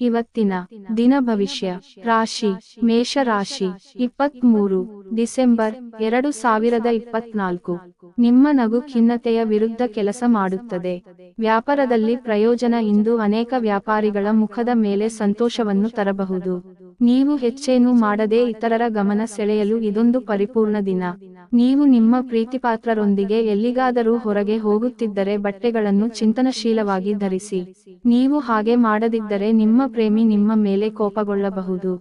ಇವತ್ತಿನ ದಿನ ಭವಿಷ್ಯ, ರಾಶಿ, ಮೇಷರಾಶಿ, ಇಪ್ಪತ್ಮೂರು, ಡಿಸೆಂಬರ್ ಎರಡು ಸಾವಿರದ ಇಪ್ಪತ್ನಾಲ್ಕು. ನಿಮ್ಮ ನಗು ಖಿನ್ನತೆಯ ವಿರುದ್ಧ ಕೆಲಸ ಮಾಡುತ್ತದೆ. ವ್ಯಾಪಾರದಲ್ಲಿ ಪ್ರಯೋಜನ ಇಂದು ಅನೇಕ ವ್ಯಾಪಾರಿಗಳ ಮುಖದ ಮೇಲೆ ಸಂತೋಷವನ್ನು ತರಬಹುದು. ನೀವು ಹೆಚ್ಚೇನು ಮಾಡದೆ ಇತರರ ಗಮನ ಸೆಳೆಯಲು ಇದೊಂದು ಪರಿಪೂರ್ಣ ದಿನ. ನೀವು ನಿಮ್ಮ ಪ್ರೀತಿಪಾತ್ರರೊಂದಿಗೆ ಎಲ್ಲಿಗಾದರೂ ಹೊರಗೆ ಹೋಗುತ್ತಿದ್ದರೆ ಬಟ್ಟೆಗಳನ್ನು ಚಿಂತನಶೀಲವಾಗಿ ಧರಿಸಿ. ನೀವು ಹಾಗೆ ಮಾಡದಿದ್ದರೆ ನಿಮ್ಮ ಪ್ರೇಮಿ ನಿಮ್ಮ ಮೇಲೆ ಕೋಪಗೊಳ್ಳಬಹುದು.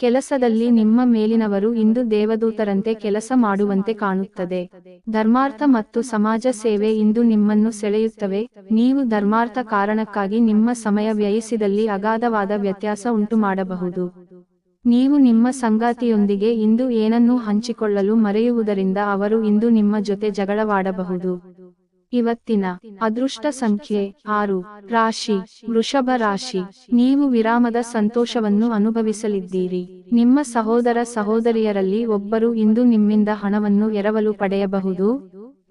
ಕೆಲಸದಲ್ಲಿ ನಿಮ್ಮ ಮೇಲಿನವರು ಇಂದು ದೇವದೂತರಂತೆ ಕೆಲಸ ಮಾಡುವಂತೆ ಕಾಣುತ್ತದೆ. ಧರ್ಮಾರ್ಥ ಮತ್ತು ಸಮಾಜ ಸೇವೆ ಇಂದು ನಿಮ್ಮನ್ನು ಸೆಳೆಯುತ್ತವೆ. ನೀವು ಧರ್ಮಾರ್ಥ ಕಾರಣಕ್ಕಾಗಿ ನಿಮ್ಮ ಸಮಯ ವ್ಯಯಿಸಿದಲ್ಲಿ ಅಗಾಧವಾದ ವ್ಯತ್ಯಾಸ ಉಂಟು ಮಾಡಬಹುದು ನೀವು ನಿಮ್ಮ ಸಂಗಾತಿಯೊಂದಿಗೆ ಇಂದು ಏನನ್ನೂ ಹಂಚಿಕೊಳ್ಳಲು ಮರೆಯುವುದರಿಂದ ಅವರು ಇಂದು ನಿಮ್ಮ ಜೊತೆ ಜಗಳವಾಡಬಹುದು. ಇವತ್ತಿನ ಅದೃಷ್ಟ ಸಂಖ್ಯೆ ಆರು, ರಾಶಿ, ವೃಷಭ ರಾಶಿ, ನೀವು ವಿರಾಮದ ಸಂತೋಷವನ್ನು ಅನುಭವಿಸಲಿದ್ದೀರಿ. ನಿಮ್ಮ ಸಹೋದರ ಸಹೋದರಿಯರಲ್ಲಿ ಒಬ್ಬರು ಇಂದು ನಿಮ್ಮಿಂದ ಹಣವನ್ನು ಎರವಲು ಪಡೆಯಬಹುದು.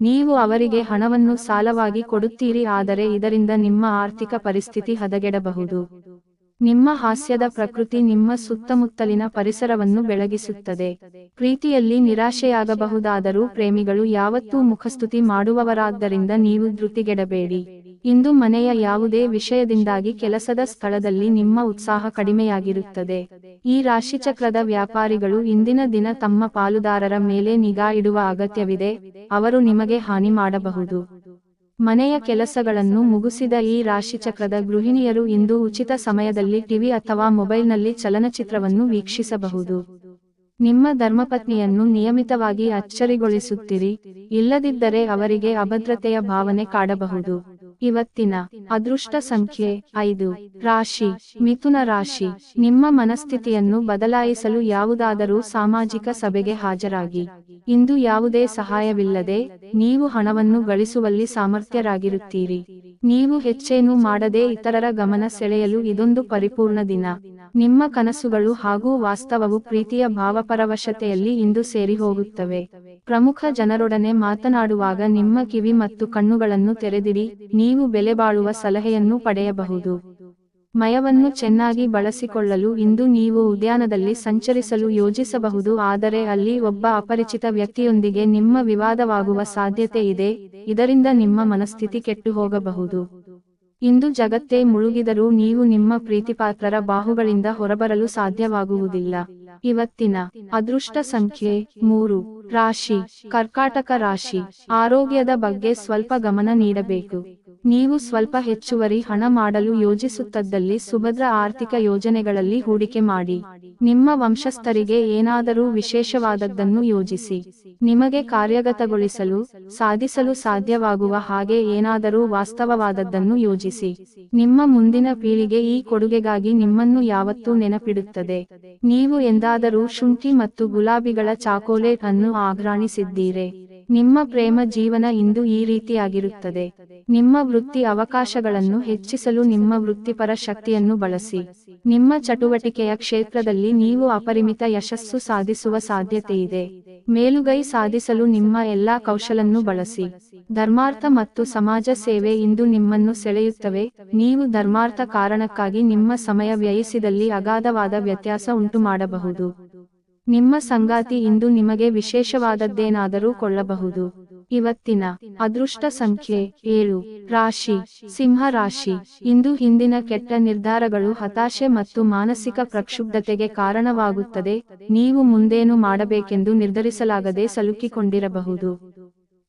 ನೀವು ಅವರಿಗೆ ಹಣವನ್ನು ಸಾಲವಾಗಿ ಕೊಡುತ್ತೀರಿ, ಆದರೆ ಇದರಿಂದ ನಿಮ್ಮ ಆರ್ಥಿಕ ಪರಿಸ್ಥಿತಿ ಹದಗೆಡಬಹುದು. ನಿಮ್ಮ ಹಾಸ್ಯದ ಪ್ರಕೃತಿ ನಿಮ್ಮ ಸುತ್ತಮುತ್ತಲಿನ ಪರಿಸರವನ್ನು ಬೆಳಗಿಸುತ್ತದೆ. ಪ್ರೀತಿಯಲ್ಲಿ ನಿರಾಶೆಯಾಗಬಹುದಾದರೂ ಪ್ರೇಮಿಗಳು ಯಾವತ್ತೂ ಮುಖಸ್ತುತಿ ಮಾಡುವವರಾದ್ದರಿಂದ ನೀವು ಧೃತಿಗೆಡಬೇಡಿ. ಇಂದು ಮನೆಯ ಯಾವುದೇ ವಿಷಯದಿಂದಾಗಿ ಕೆಲಸದ ಸ್ಥಳದಲ್ಲಿ ನಿಮ್ಮ ಉತ್ಸಾಹ ಕಡಿಮೆಯಾಗಿರುತ್ತದೆ. ಈ ರಾಶಿಚಕ್ರದ ವ್ಯಾಪಾರಿಗಳು ಇಂದಿನ ದಿನ ತಮ್ಮ ಪಾಲುದಾರರ ಮೇಲೆ ನಿಗಾ ಇಡುವ ಅಗತ್ಯವಿದೆ. ಅವರು ನಿಮಗೆ ಹಾನಿ ಮಾಡಬಹುದು. ಮನೆಯ ಕೆಲಸಗಳನ್ನು ಮುಗಿಸಿದ ಈ ರಾಶಿಚಕ್ರದ ಗೃಹಿಣಿಯರು ಇಂದು ಉಚಿತ ಸಮಯದಲ್ಲಿ ಟಿವಿ ಅಥವಾ ಮೊಬೈಲ್ನಲ್ಲಿ ಚಲನಚಿತ್ರವನ್ನು ವೀಕ್ಷಿಸಬಹುದು. ನಿಮ್ಮ ಧರ್ಮಪತ್ನಿಯನ್ನು ನಿಯಮಿತವಾಗಿ ಅಚ್ಚರಿಗೊಳಿಸುತ್ತಿರಿ, ಇಲ್ಲದಿದ್ದರೆ ಅವರಿಗೆ ಅಭದ್ರತೆಯ ಭಾವನೆ ಕಾಡಬಹುದು. ಇವತ್ತಿನ ಅದೃಷ್ಟ ಸಂಖ್ಯೆ ಐದು, ರಾಶಿ, ಮಿಥುನ ರಾಶಿ, ನಿಮ್ಮ ಮನಸ್ಥಿತಿಯನ್ನು ಬದಲಾಯಿಸಲು ಯಾವುದಾದರೂ ಸಾಮಾಜಿಕ ಸಭೆಗೆ ಹಾಜರಾಗಿ. ಇಂದು ಯಾವುದೇ ಸಹಾಯವಿಲ್ಲದೆ ನೀವು ಹಣವನ್ನು ಗಳಿಸುವಲ್ಲಿ ಸಾಮರ್ಥ್ಯರಾಗಿರುತ್ತೀರಿ. ನೀವು ಹೆಚ್ಚೇನೂ ಮಾಡದೆ ಇತರರ ಗಮನ ಸೆಳೆಯಲು ಇದೊಂದು ಪರಿಪೂರ್ಣ ದಿನ. ನಿಮ್ಮ ಕನಸುಗಳು ಹಾಗೂ ವಾಸ್ತವವು ಪ್ರೀತಿಯ ಭಾವಪರವಶತೆಯಲ್ಲಿ ಇಂದು ಸೇರಿ ಹೋಗುತ್ತವೆ ಪ್ರಮುಖ ಜನರೊಡನೆ ಮಾತನಾಡುವಾಗ ನಿಮ್ಮ ಕಿವಿ ಮತ್ತು ಕಣ್ಣುಗಳನ್ನು ತೆರೆದಿಡಿ, ನೀವು ಬೆಲೆಬಾಳುವ ಸಲಹೆಯನ್ನು ಪಡೆಯಬಹುದು. ಮಯವನ್ನು ಚೆನ್ನಾಗಿ ಬಳಸಿಕೊಳ್ಳಲು ಇಂದು ನೀವು ಉದ್ಯಾನದಲ್ಲಿ ಸಂಚರಿಸಲು ಯೋಜಿಸಬಹುದು, ಆದರೆ ಅಲ್ಲಿ ಒಬ್ಬ ಅಪರಿಚಿತ ವ್ಯಕ್ತಿಯೊಂದಿಗೆ ನಿಮ್ಮ ವಿವಾದವಾಗುವ ಸಾಧ್ಯತೆ ಇದೆ, ಇದರಿಂದ ನಿಮ್ಮ ಮನಸ್ಥಿತಿ ಕೆಟ್ಟು ಹೋಗಬಹುದು ಇಂದು ಜಗತ್ತೇ ಮುಳುಗಿದರೂ ನೀವು ನಿಮ್ಮ ಪ್ರೀತಿಪಾತ್ರರ ಬಾಹುಗಳಿಂದ ಹೊರಬರಲು ಸಾಧ್ಯವಾಗುವುದಿಲ್ಲ. ಇವತ್ತಿನ ಅದೃಷ್ಟ ಸಂಖ್ಯೆ ಮೂರು, ರಾಶಿ, ಕರ್ಕಾಟಕ ರಾಶಿ, ಆರೋಗ್ಯದ ಬಗ್ಗೆ ಸ್ವಲ್ಪ ಗಮನ ನೀಡಬೇಕು. ನೀವು ಸ್ವಲ್ಪ ಹೆಚ್ಚುವರಿ ಹಣ ಮಾಡಲು ಯೋಜಿಸುತ್ತದ್ದಲ್ಲಿ ಸುಭದ್ರ ಆರ್ಥಿಕ ಯೋಜನೆಗಳಲ್ಲಿ ಹೂಡಿಕೆ ಮಾಡಿ. ನಿಮ್ಮ ವಂಶಸ್ಥರಿಗೆ ಏನಾದರೂ ವಿಶೇಷವಾದದ್ದನ್ನು ಯೋಜಿಸಿ. ನಿಮಗೆ ಕಾರ್ಯಗತಗೊಳಿಸಲು, ಸಾಧಿಸಲು ಸಾಧ್ಯವಾಗುವ ಹಾಗೆ ಏನಾದರೂ ವಾಸ್ತವವಾದದ್ದನ್ನು ಯೋಜಿಸಿ. ನಿಮ್ಮ ಮುಂದಿನ ಪೀಳಿಗೆ ಈ ಕೊಡುಗೆಗಾಗಿ ನಿಮ್ಮನ್ನು ಯಾವತ್ತೂ ನೆನಪಿಡುತ್ತದೆ. ನೀವು ಎಂದಾದರೂ ಶುಂಠಿ ಮತ್ತು ಗುಲಾಬಿಗಳ ಚಾಕೋಲೇಟ್ ಅನ್ನು ಆಘ್ರಾಣಿಸಿದ್ದೀರೆ. ನಿಮ್ಮ ಪ್ರೇಮ ಜೀವನ ಇಂದು ಈ ರೀತಿಯಾಗಿರುತ್ತದೆ. ನಿಮ್ಮ ವೃತ್ತಿ ಅವಕಾಶಗಳನ್ನು ಹೆಚ್ಚಿಸಲು ನಿಮ್ಮ ವೃತ್ತಿಪರ ಶಕ್ತಿಯನ್ನು ಬಳಸಿ. ನಿಮ್ಮ ಚಟುವಟಿಕೆಯ ಕ್ಷೇತ್ರದಲ್ಲಿ ನೀವು ಅಪರಿಮಿತ ಯಶಸ್ಸು ಸಾಧಿಸುವ ಸಾಧ್ಯತೆಯಿದೆ. ಮೇಲುಗೈ ಸಾಧಿಸಲು ನಿಮ್ಮ ಎಲ್ಲಾ ಕೌಶಲನ್ನು ಬಳಸಿ. ಧರ್ಮಾರ್ಥ ಮತ್ತು ಸಮಾಜ ಸೇವೆ ಇಂದು ನಿಮ್ಮನ್ನು ಸೆಳೆಯುತ್ತವೆ. ನೀವು ಧರ್ಮಾರ್ಥ ಕಾರಣಕ್ಕಾಗಿ ನಿಮ್ಮ ಸಮಯ ವ್ಯಯಿಸಿದಲ್ಲಿ ಅಗಾಧವಾದ ವ್ಯತ್ಯಾಸ ಉಂಟು ಮಾಡಬಹುದು ನಿಮ್ಮ ಸಂಗಾತಿ ಇಂದು ನಿಮಗೆ ವಿಶೇಷವಾದದ್ದೇನಾದರೂ ಕೊಳ್ಳಬಹುದು. ಇವತ್ತಿನ ಅದೃಷ್ಟ ಸಂಖ್ಯೆ ಏಳು, ರಾಶಿ ಸಿಂಹ ರಾಶಿ ಇಂದು ಹಿಂದಿನ ಕೆಟ್ಟ ನಿರ್ಧಾರಗಳು ಹತಾಶೆ ಮತ್ತು ಮಾನಸಿಕ ಪ್ರಕ್ಷುಬ್ಧತೆಗೆ ಕಾರಣವಾಗುತ್ತದೆ. ನೀವು ಮುಂದೇನು ಮಾಡಬೇಕೆಂದು ನಿರ್ಧರಿಸಲಾಗದೆ ಸಲುಕಿಕೊಂಡಿರಬಹುದು.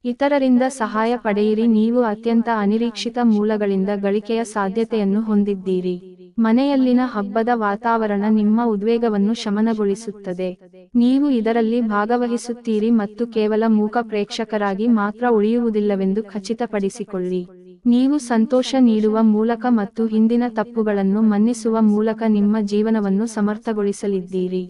ಇತರರಿಂದ ಸಹಾಯ ಪಡೆಯಿರಿ. ನೀವು ಅತ್ಯಂತ ಅನಿರೀಕ್ಷಿತ ಮೂಲಗಳಿಂದ ಗಳಿಕೆಯ ಸಾಧ್ಯತೆಯನ್ನು ಹೊಂದಿದ್ದೀರಿ. ಮನೆಯಲ್ಲಿನ ಹಬ್ಬದ ವಾತಾವರಣ ನಿಮ್ಮ ಉದ್ವೇಗವನ್ನು ಶಮನಗೊಳಿಸುತ್ತದೆ. ನೀವು ಇದರಲ್ಲಿ ಭಾಗವಹಿಸುತ್ತೀರಿ ಮತ್ತು ಕೇವಲ ಮೂಕ ಪ್ರೇಕ್ಷಕರಾಗಿ ಮಾತ್ರ ಉಳಿಯುವುದಿಲ್ಲವೆಂದು ಖಚಿತಪಡಿಸಿಕೊಳ್ಳಿ. ನೀವು ಸಂತೋಷ ನೀಡುವ ಮೂಲಕ ಮತ್ತು ಹಿಂದಿನ ತಪ್ಪುಗಳನ್ನು ಮನ್ನಿಸುವ ಮೂಲಕ ನಿಮ್ಮ ಜೀವನವನ್ನು ಸಮರ್ಥಗೊಳಿಸಲಿದ್ದೀರಿ.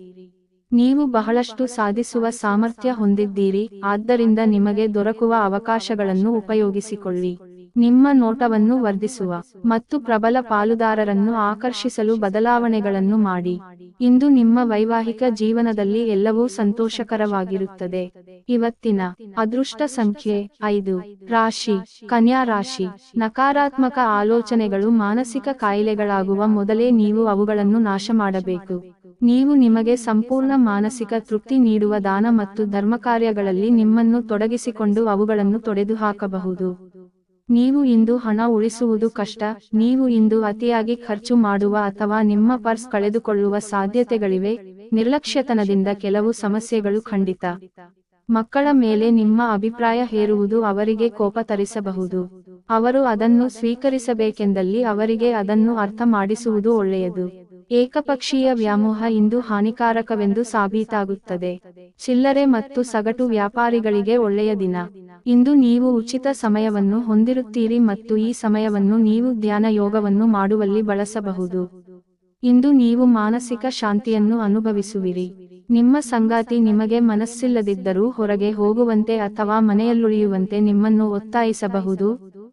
ನೀವು ಬಹಳಷ್ಟು ಸಾಧಿಸುವ ಸಾಮರ್ಥ್ಯ ಹೊಂದಿದ್ದೀರಿ, ಆದ್ದರಿಂದ ನಿಮಗೆ ದೊರಕುವ ಅವಕಾಶಗಳನ್ನು ಉಪಯೋಗಿಸಿಕೊಳ್ಳಿ. ನಿಮ್ಮ ನೋಟವನ್ನು ವರ್ಧಿಸುವ ಮತ್ತು ಪ್ರಬಲ ಪಾಲುದಾರರನ್ನು ಆಕರ್ಷಿಸಲು ಬದಲಾವಣೆಗಳನ್ನು ಮಾಡಿ. ಇಂದು ನಿಮ್ಮ ವೈವಾಹಿಕ ಜೀವನದಲ್ಲಿ ಎಲ್ಲವೂ ಸಂತೋಷಕರವಾಗಿರುತ್ತದೆ. ಇವತ್ತಿನ ಅದೃಷ್ಟ ಸಂಖ್ಯೆ ಐದು. ರಾಶಿ. ಕನ್ಯಾ ರಾಶಿ. ನಕಾರಾತ್ಮಕ ಆಲೋಚನೆಗಳು ಮಾನಸಿಕ ಕಾಯಿಲೆಗಳಾಗುವ ಮೊದಲೇ ನೀವು ಅವುಗಳನ್ನು ನಾಶ ಮಾಡಬೇಕು ನೀವು ನಿಮಗೆ ಸಂಪೂರ್ಣ ಮಾನಸಿಕ ತೃಪ್ತಿ ನೀಡುವ ದಾನ ಮತ್ತು ಧರ್ಮಕಾರ್ಯಗಳಲ್ಲಿ ನಿಮ್ಮನ್ನು ತೊಡಗಿಸಿಕೊಂಡು ಅವುಗಳನ್ನು ತೊಡೆದುಹಾಕಬಹುದು. ನೀವು ಇಂದು ಹಣ ಉಳಿಸುವುದು ಕಷ್ಟ, ನೀವು ಇಂದು ಅತಿಯಾಗಿ ಖರ್ಚು ಮಾಡುವ ಅಥವಾ ನಿಮ್ಮ ಪರ್ಸ್ ಕಳೆದುಕೊಳ್ಳುವ ಸಾಧ್ಯತೆಗಳಿವೆ, ನಿರ್ಲಕ್ಷ್ಯತನದಿಂದ ಕೆಲವು ಸಮಸ್ಯೆಗಳು ಖಂಡಿತ. ಮಕ್ಕಳ ಮೇಲೆ ನಿಮ್ಮ ಅಭಿಪ್ರಾಯ ಹೇರುವುದು ಅವರಿಗೆ ಕೋಪ ತರಿಸಬಹುದು. ಅವರು ಅದನ್ನು ಸ್ವೀಕರಿಸಬೇಕೆಂದಲ್ಲಿ ಅವರಿಗೆ ಅದನ್ನು ಅರ್ಥ ಮಾಡಿಸುವುದು ಒಳ್ಳೆಯದು. ಏಕಪಕ್ಷೀಯ ವ್ಯಾಮೋಹ ಇಂದು ಹಾನಿಕಾರಕವೆಂದು ಸಾಬೀತಾಗುತ್ತದೆ. ಚಿಲ್ಲರೆ ಮತ್ತು ಸಗಟು ವ್ಯಾಪಾರಿಗಳಿಗೆ ಒಳ್ಳೆಯ ದಿನ. ಇಂದು ನೀವು ಉಚಿತ ಸಮಯವನ್ನು ಹೊಂದಿರುತ್ತೀರಿ ಮತ್ತು ಈ ಸಮಯವನ್ನು ನೀವು ಧ್ಯಾನ ಯೋಗವನ್ನು ಮಾಡುವಲ್ಲಿ ಬಳಸಬಹುದು. ಇಂದು ನೀವು ಮಾನಸಿಕ ಶಾಂತಿಯನ್ನು ಅನುಭವಿಸುವಿರಿ. ನಿಮ್ಮ ಸಂಗಾತಿ ನಿಮಗೆ ಮನಸ್ಸಿಲ್ಲದಿದ್ದರೂ ಹೊರಗೆ ಹೋಗುವಂತೆ ಅಥವಾ ಮನೆಯಲ್ಲುಳಿಯುವಂತೆ ನಿಮ್ಮನ್ನು ಒತ್ತಾಯಿಸಬಹುದು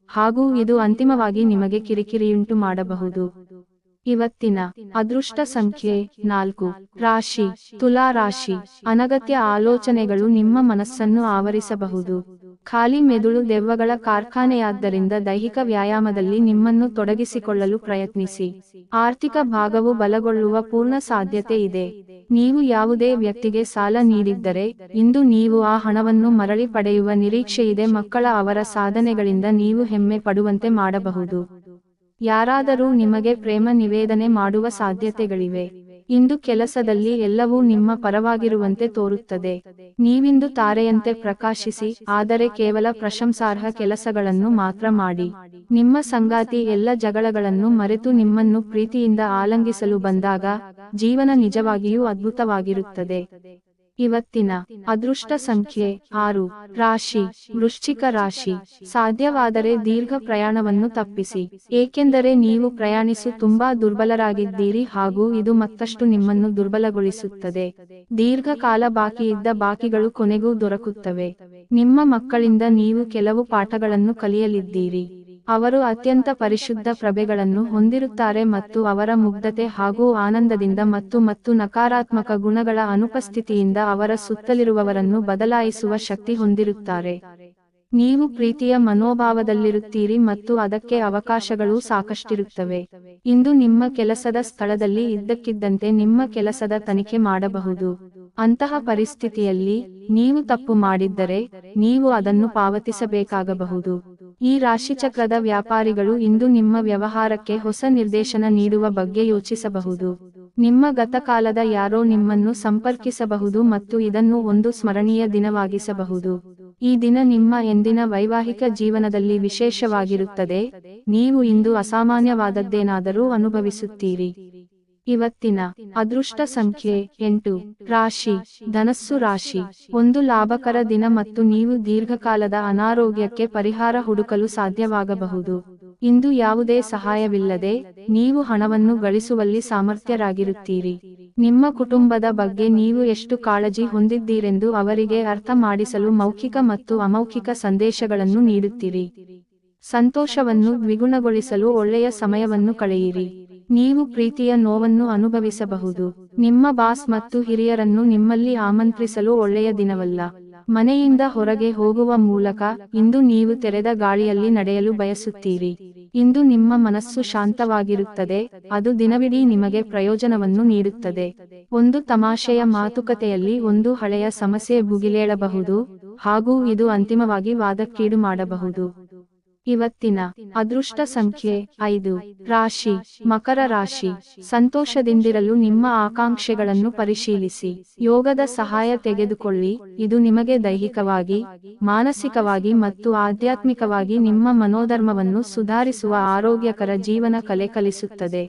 ಹಾಗೂ ಇದು ಅಂತಿಮವಾಗಿ ನಿಮಗೆ ಕಿರಿಕಿರಿಯುಂಟು ಮಾಡಬಹುದು. ಇವತ್ತಿನ ಅದೃಷ್ಟ ಸಂಖ್ಯೆ ನಾಲ್ಕು. ರಾಶಿ. ತುಲಾ ರಾಶಿ. ಅನಗತ್ಯ ಆಲೋಚನೆಗಳು ನಿಮ್ಮ ಮನಸ್ಸನ್ನು ಆವರಿಸಬಹುದು. ಖಾಲಿ ಮೆದುಳು ದೆವ್ವಗಳ ಕಾರ್ಖಾನೆಯಾದ್ದರಿಂದ ದೈಹಿಕ ವ್ಯಾಯಾಮದಲ್ಲಿ ನಿಮ್ಮನ್ನು ತೊಡಗಿಸಿಕೊಳ್ಳಲು ಪ್ರಯತ್ನಿಸಿ. ಆರ್ಥಿಕ ಭಾಗವು ಬಲಗೊಳ್ಳುವ ಪೂರ್ಣ ಸಾಧ್ಯತೆ ಇದೆ. ನೀವು ಯಾವುದೇ ವ್ಯಕ್ತಿಗೆ ಸಾಲ ನೀಡಿದ್ದರೆ, ಇಂದು ನೀವು ಆ ಹಣವನ್ನು ಮರಳಿ ಪಡೆಯುವ ನಿರೀಕ್ಷೆಯಿದೆ. ಮಕ್ಕಳ ಅವರ ಸಾಧನೆಗಳಿಂದ ನೀವು ಹೆಮ್ಮೆ ಪಡುವಂತೆ ಮಾಡಬಹುದು. ಯಾರಾದರೂ ನಿಮಗೆ ಪ್ರೇಮ ನಿವೇದನೆ ಮಾಡುವ ಸಾಧ್ಯತೆಗಳಿವೆ. ಇಂದು ಕೆಲಸದಲ್ಲಿ ಎಲ್ಲವೂ ನಿಮ್ಮ ಪರವಾಗಿರುವಂತೆ ತೋರುತ್ತದೆ. ನೀವಿಂದು ತಾರೆಯಂತೆ ಪ್ರಕಾಶಿಸಿ, ಆದರೆ ಕೇವಲ ಪ್ರಶಂಸಾರ್ಹ ಕೆಲಸಗಳನ್ನು ಮಾತ್ರ ಮಾಡಿ. ನಿಮ್ಮ ಸಂಗಾತಿ ಎಲ್ಲ ಜಗಳಗಳನ್ನು ಮರೆತು ನಿಮ್ಮನ್ನು ಪ್ರೀತಿಯಿಂದ ಆಲಂಗಿಸಲು ಬಂದಾಗ, ಜೀವನ ನಿಜವಾಗಿಯೂ ಅದ್ಭುತವಾಗಿರುತ್ತದೆ. ಇವತ್ತಿನ ಅದೃಷ್ಟ ಸಂಖ್ಯೆ ಆರು. ರಾಶಿ. ವೃಶ್ಚಿಕ ರಾಶಿ. ಸಾಧ್ಯವಾದರೆ ದೀರ್ಘ ಪ್ರಯಾಣವನ್ನು ತಪ್ಪಿಸಿ. ಏಕೆಂದರೆ ನೀವು ಪ್ರಯಾಣಿಸು ತುಂಬಾ ದುರ್ಬಲರಾಗಿದ್ದೀರಿ ಹಾಗೂ ಇದು ಮತ್ತಷ್ಟು ನಿಮ್ಮನ್ನು ದುರ್ಬಲಗೊಳಿಸುತ್ತದೆ. ದೀರ್ಘಕಾಲ ಬಾಕಿಯಿದ್ದ ಬಾಕಿಗಳು ಕೊನೆಗೂ ದೊರಕುತ್ತವೆ. ನಿಮ್ಮ ಮಕ್ಕಳಿಂದ ನೀವು ಕೆಲವು ಪಾಠಗಳನ್ನು ಕಲಿಯಲಿದ್ದೀರಿ. ಅವರು ಅತ್ಯಂತ ಪರಿಶುದ್ಧ ಪ್ರಭೆಗಳನ್ನು ಹೊಂದಿರುತ್ತಾರೆ ಮತ್ತು ಅವರ ಮುಗ್ಧತೆ ಹಾಗೂ ಆನಂದದಿಂದ ಮತ್ತು ಮತ್ತು ನಕಾರಾತ್ಮಕ ಗುಣಗಳ ಅನುಪಸ್ಥಿತಿಯಿಂದ ಅವರ ಸುತ್ತಲಿರುವವರನ್ನು ಬದಲಾಯಿಸುವ ಶಕ್ತಿ ಹೊಂದಿರುತ್ತಾರೆ. ನೀವು ಪ್ರೀತಿಯ ಮನೋಭಾವದಲ್ಲಿರುತ್ತೀರಿ ಮತ್ತು ಅದಕ್ಕೆ ಅವಕಾಶಗಳು ಸಾಕಷ್ಟಿರುತ್ತವೆ. ಇಂದು ನಿಮ್ಮ ಕೆಲಸದ ಸ್ಥಳದಲ್ಲಿ ಇದ್ದಕ್ಕಿದ್ದಂತೆ ನಿಮ್ಮ ಕೆಲಸದ ತನಿಖೆ ಮಾಡಬಹುದು. ಅಂತಹ ಪರಿಸ್ಥಿತಿಯಲ್ಲಿ ನೀವು ತಪ್ಪು ಮಾಡಿದ್ದರೆ, ನೀವು ಅದನ್ನು ಪಾವತಿಸಬೇಕಾಗಬಹುದು. ಈ ರಾಶಿಚಕ್ರದ ವ್ಯಾಪಾರಿಗಳು ಇಂದು ನಿಮ್ಮ ವ್ಯವಹಾರಕ್ಕೆ ಹೊಸ ನಿರ್ದೇಶನ ನೀಡುವ ಬಗ್ಗೆ ಯೋಚಿಸಬಹುದು. ನಿಮ್ಮ ಗತಕಾಲದ ಯಾರೋ ನಿಮ್ಮನ್ನು ಸಂಪರ್ಕಿಸಬಹುದು ಮತ್ತು ಇದನ್ನು ಒಂದು ಸ್ಮರಣೀಯ ದಿನವಾಗಿಸಬಹುದು. ಈ ದಿನ ನಿಮ್ಮ ಎಂದಿನ ವೈವಾಹಿಕ ಜೀವನದಲ್ಲಿ ವಿಶೇಷವಾಗಿರುತ್ತದೆ. ನೀವು ಇಂದು ಅಸಾಮಾನ್ಯವಾದದ್ದೇನಾದರೂ ಅನುಭವಿಸುತ್ತೀರಿ. ಇವತ್ತಿನ ಅದೃಷ್ಟ ಸಂಖ್ಯೆ ಎಂಟು. ರಾಶಿ. ಧನಸ್ಸು ರಾಶಿ. ಒಂದು ಲಾಭಕರ ದಿನ ಮತ್ತು ನೀವು ದೀರ್ಘಕಾಲದ ಅನಾರೋಗ್ಯಕ್ಕೆ ಪರಿಹಾರ ಹುಡುಕಲು ಸಾಧ್ಯವಾಗಬಹುದು. ಇಂದು ಯಾವುದೇ ಸಹಾಯವಿಲ್ಲದೆ ನೀವು ಹಣವನ್ನು ಗಳಿಸುವಲ್ಲಿ ಸಾಮರ್ಥ್ಯರಾಗಿರುತ್ತೀರಿ. ನಿಮ್ಮ ಕುಟುಂಬದ ಬಗ್ಗೆ ನೀವು ಎಷ್ಟು ಕಾಳಜಿ ಹೊಂದಿದ್ದೀರೆಂದು ಅವರಿಗೆ ಅರ್ಥ ಮಾಡಿಸಲು ಮೌಖಿಕ ಮತ್ತು ಅಮೌಖಿಕ ಸಂದೇಶಗಳನ್ನು ನೀಡುತ್ತೀರಿ. ಸಂತೋಷವನ್ನು ದ್ವಿಗುಣಗೊಳಿಸಲು ಒಳ್ಳೆಯ ಸಮಯವನ್ನು ಕಳೆಯಿರಿ. ನೀವು ಪ್ರೀತಿಯ ನೋವನ್ನು ಅನುಭವಿಸಬಹುದು. ನಿಮ್ಮ ಬಾಸ್ ಮತ್ತು ಹಿರಿಯರನ್ನು ನಿಮ್ಮಲ್ಲಿ ಆಮಂತ್ರಿಸಲು ಒಳ್ಳೆಯ ದಿನವಲ್ಲ. ಮನೆಯಿಂದ ಹೊರಗೆ ಹೋಗುವ ಮೂಲಕ ಇಂದು ನೀವು ತೆರೆದ ಗಾಳಿಯಲ್ಲಿ ನಡೆಯಲು ಬಯಸುತ್ತೀರಿ. ಇಂದು ನಿಮ್ಮ ಮನಸ್ಸು ಶಾಂತವಾಗಿರುತ್ತದೆ, ಅದು ದಿನವಿಡೀ ನಿಮಗೆ ಪ್ರಯೋಜನವನ್ನು ನೀಡುತ್ತದೆ. ಒಂದು ತಮಾಷೆಯ ಮಾತುಕತೆಯಲ್ಲಿ ಒಂದು ಹಳೆಯ ಸಮಸ್ಯೆ ಭುಗಿಲೇಳಬಹುದು, ಹಾಗೂ ಇದು ಅಂತಿಮವಾಗಿ ವಾದಕ್ಕೀಡು ಮಾಡಬಹುದು. ಇವತ್ತಿನ ಅದೃಷ್ಟ ಸಂಖ್ಯೆ ಐದು. ರಾಶಿ. ಮಕರ ರಾಶಿ. ಸಂತೋಷದಿಂದಿರಲು ನಿಮ್ಮ ಆಕಾಂಕ್ಷೆಗಳನ್ನು ಪರಿಶೀಲಿಸಿ. ಯೋಗದ ಸಹಾಯ ತೆಗೆದುಕೊಳ್ಳಿ. ಇದು ನಿಮಗೆ ದೈಹಿಕವಾಗಿ, ಮಾನಸಿಕವಾಗಿ ಮತ್ತು ಆಧ್ಯಾತ್ಮಿಕವಾಗಿ ನಿಮ್ಮ ಮನೋಧರ್ಮವನ್ನು ಸುಧಾರಿಸುವ ಆರೋಗ್ಯಕರ ಜೀವನ ಕಲೆ ಕಲಿಸುತ್ತದೆ.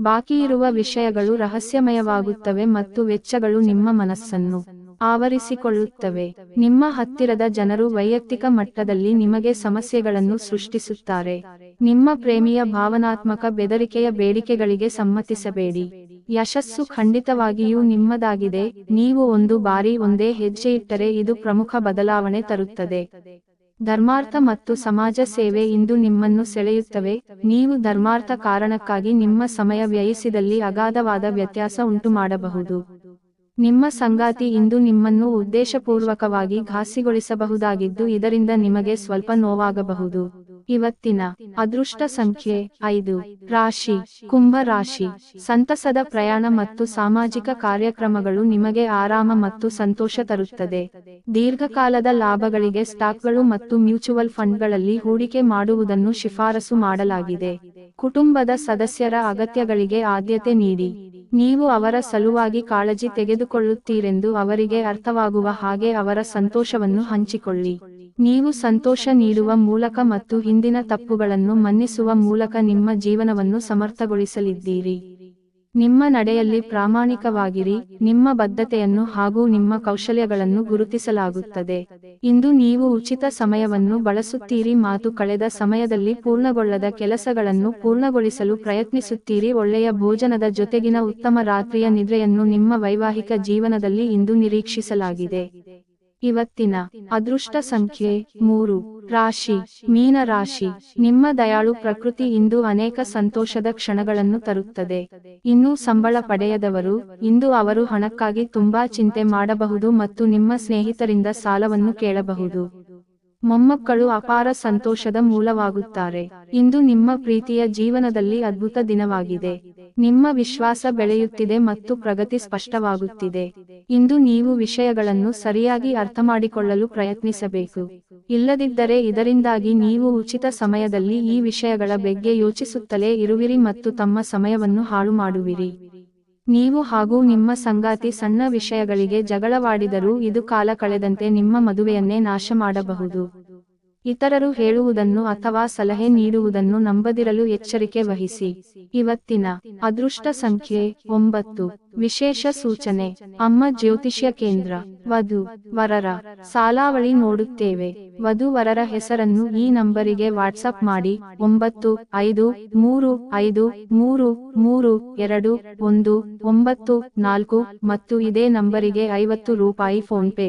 ಬಾಕಿ ಇರುವ ವಿಷಯಗಳು ರಹಸ್ಯಮಯವಾಗುತ್ತವೆ ಮತ್ತು ವೆಚ್ಚಗಳು ನಿಮ್ಮ ಮನಸ್ಸನ್ನು ಆವರಿಸಿಕೊಳ್ಳುತ್ತವೆ. ನಿಮ್ಮ ಹತ್ತಿರದ ಜನರು ವೈಯಕ್ತಿಕ ಮಟ್ಟದಲ್ಲಿ ನಿಮಗೆ ಸಮಸ್ಯೆಗಳನ್ನು ಸೃಷ್ಟಿಸುತ್ತಾರೆ. ನಿಮ್ಮ ಪ್ರೇಮಿಯ ಭಾವನಾತ್ಮಕ ಬೆದರಿಕೆಯ ಬೇಡಿಕೆಗಳಿಗೆ ಸಮ್ಮತಿಸಬೇಡಿ. ಯಶಸ್ಸು ಖಂಡಿತವಾಗಿಯೂ ನಿಮ್ಮದಾಗಿದೆ. ನೀವು ಒಂದು ಬಾರಿ ಒಂದೇ ಹೆಜ್ಜೆ ಇಟ್ಟರೆ ಇದು ಪ್ರಮುಖ ಬದಲಾವಣೆ ತರುತ್ತದೆ. ಧರ್ಮಾರ್ಥ ಮತ್ತು ಸಮಾಜ ಸೇವೆ ಇಂದು ನಿಮ್ಮನ್ನು ಸೆಳೆಯುತ್ತವೆ. ನೀವು ಧರ್ಮಾರ್ಥ ಕಾರಣಕ್ಕಾಗಿ ನಿಮ್ಮ ಸಮಯ ವ್ಯಯಿಸಿದಲ್ಲಿ ಅಗಾಧವಾದ ವ್ಯತ್ಯಾಸ ಉಂಟು ಮಾಡಬಹುದು ನಿಮ್ಮ ಸಂಗಾತಿ ಇಂದು ನಿಮ್ಮನ್ನು ಉದ್ದೇಶಪೂರ್ವಕವಾಗಿ ಘಾಸಿಗೊಳಿಸಬಹುದಾಗಿದ್ದು ಇದರಿಂದ ನಿಮಗೆ ಸ್ವಲ್ಪ ನೋವಾಗಬಹುದು. ಇವತ್ತಿನ ಅದೃಷ್ಟ ಸಂಖ್ಯೆ ಐದು. ರಾಶಿ. ಕುಂಭ ರಾಶಿ. ಸಂತಸದ ಪ್ರಯಾಣ ಮತ್ತು ಸಾಮಾಜಿಕ ಕಾರ್ಯಕ್ರಮಗಳು ನಿಮಗೆ ಆರಾಮ ಮತ್ತು ಸಂತೋಷ ತರುತ್ತದೆ. ದೀರ್ಘಕಾಲದ ಲಾಭಗಳಿಗೆ ಸ್ಟಾಕ್ಗಳು ಮತ್ತು ಮ್ಯೂಚುವಲ್ ಫಂಡ್ಗಳಲ್ಲಿ ಹೂಡಿಕೆ ಮಾಡುವುದನ್ನು ಶಿಫಾರಸು ಮಾಡಲಾಗಿದೆ. ಕುಟುಂಬದ ಸದಸ್ಯರ ಅಗತ್ಯಗಳಿಗೆ ಆದ್ಯತೆ ನೀಡಿ. ನೀವು ಅವರ ಸಲುವಾಗಿ ಕಾಳಜಿ ತೆಗೆದುಕೊಳ್ಳುತ್ತೀರೆಂದು ಅವರಿಗೆ ಅರ್ಥವಾಗುವ ಹಾಗೆ ಅವರ ಸಂತೋಷವನ್ನು ಹಂಚಿಕೊಳ್ಳಿ. ನೀವು ಸಂತೋಷ ನೀಡುವ ಮೂಲಕ ಮತ್ತು ಹಿಂದಿನ ತಪ್ಪುಗಳನ್ನು ಮನ್ನಿಸುವ ಮೂಲಕ ನಿಮ್ಮ ಜೀವನವನ್ನು ಸಮರ್ಥಗೊಳಿಸಲಿದ್ದೀರಿ. ನಿಮ್ಮ ನಡೆಯಲ್ಲಿ ಪ್ರಾಮಾಣಿಕವಾಗಿರಿ, ನಿಮ್ಮ ಬದ್ಧತೆಯನ್ನು ಹಾಗೂ ನಿಮ್ಮ ಕೌಶಲ್ಯಗಳನ್ನು ಗುರುತಿಸಲಾಗುತ್ತದೆ. ಇಂದು ನೀವು ಉಚಿತ ಸಮಯವನ್ನು ಬಳಸುತ್ತೀರಿ, ಮಾತು ಕಳೆದ ಸಮಯದಲ್ಲಿ ಪೂರ್ಣಗೊಳ್ಳದ ಕೆಲಸಗಳನ್ನು ಪೂರ್ಣಗೊಳಿಸಲು ಪ್ರಯತ್ನಿಸುತ್ತೀರಿ. ಒಳ್ಳೆಯ ಭೋಜನದ ಜೊತೆಗಿನ ಉತ್ತಮ ರಾತ್ರಿಯ ನಿದ್ರೆಯನ್ನು ನಿಮ್ಮ ವೈವಾಹಿಕ ಜೀವನದಲ್ಲಿ ಇಂದು ನಿರೀಕ್ಷಿಸಲಾಗಿದೆ. ಇವತ್ತಿನ ಅದೃಷ್ಟ ಸಂಖ್ಯೆ ಮೂರು. ರಾಶಿ. ಮೀನ ರಾಶಿ ನಿಮ್ಮ ದಯಾಳು ಪ್ರಕೃತಿ ಇಂದು ಅನೇಕ ಸಂತೋಷದ ಕ್ಷಣಗಳನ್ನು ತರುತ್ತದೆ. ಇನ್ನೂ ಸಂಬಳ ಪಡೆಯದವರು ಇಂದು ಅವರು ಹಣಕ್ಕಾಗಿ ತುಂಬಾ ಚಿಂತೆ ಮಾಡಬಹುದು ಮತ್ತು ನಿಮ್ಮ ಸ್ನೇಹಿತರಿಂದ ಸಾಲವನ್ನು ಕೇಳಬಹುದು. ಮೊಮ್ಮಕ್ಕಳು ಅಪಾರ ಸಂತೋಷದ ಮೂಲವಾಗುತ್ತಾರೆ. ಇಂದು ನಿಮ್ಮ ಪ್ರೀತಿಯ ಜೀವನದಲ್ಲಿ ಅದ್ಭುತ ದಿನವಾಗಿದೆ. ನಿಮ್ಮ ವಿಶ್ವಾಸ ಬೆಳೆಯುತ್ತಿದೆ ಮತ್ತು ಪ್ರಗತಿ ಸ್ಪಷ್ಟವಾಗುತ್ತಿದೆ. ಇಂದು ನೀವು ವಿಷಯಗಳನ್ನು ಸರಿಯಾಗಿ ಅರ್ಥಮಾಡಿಕೊಳ್ಳಲು ಪ್ರಯತ್ನಿಸಬೇಕು. ಇಲ್ಲದಿದ್ದರೆ ಇದರಿಂದಾಗಿ ನೀವು ಉಚಿತ ಸಮಯದಲ್ಲಿ ಈ ವಿಷಯಗಳ ಬಗ್ಗೆ ಯೋಚಿಸುತ್ತಲೇ ಇರುವಿರಿ ಮತ್ತು ತಮ್ಮ ಸಮಯವನ್ನು ಹಾಳು ಮಾಡುವಿರಿ ನೀವು ಹಾಗೂ ನಿಮ್ಮ ಸಂಗಾತಿ ಸಣ್ಣ ವಿಷಯಗಳಿಗೆ ಜಗಳವಾಡಿದರೂ ಇದು ಕಾಲ ಕಳೆದಂತೆ ನಿಮ್ಮ ಮದುವೆಯನ್ನೇ ನಾಶ ಮಾಡಬಹುದು ಇತರರು ಹೇಳುವುದನ್ನು ಅಥವಾ ಸಲಹೆ ನೀಡುವುದನ್ನು ನಂಬದಿರಲು ಎಚ್ಚರಿಕೆ ವಹಿಸಿ. ಇವತ್ತಿನ ಅದೃಷ್ಟ ಸಂಖ್ಯೆ ಒಂಬತ್ತು. ವಿಶೇಷ ಸೂಚನೆ. ಅಮ್ಮ ಜ್ಯೋತಿಷ್ಯ ಕೇಂದ್ರ. ವಧು. ವರರ. ಸಾಲಾವಳಿ ನೋಡುತ್ತೇವೆ. ವಧು ವರರ ಹೆಸರನ್ನು ಈ ನಂಬರಿಗೆ ವಾಟ್ಸಪ್ ಮಾಡಿ. ಒಂಬತ್ತು, ಐದು, ಮೂರು ಐದು, ಮೂರು ಮೂರು, ಎರಡು, ಒಂದು, ಒಂಬತ್ತು, ನಾಲ್ಕು ಮತ್ತು ಇದೇ ನಂಬರಿಗೆ ಐವತ್ತು ರೂಪಾಯಿ ಫೋನ್ ಪೇ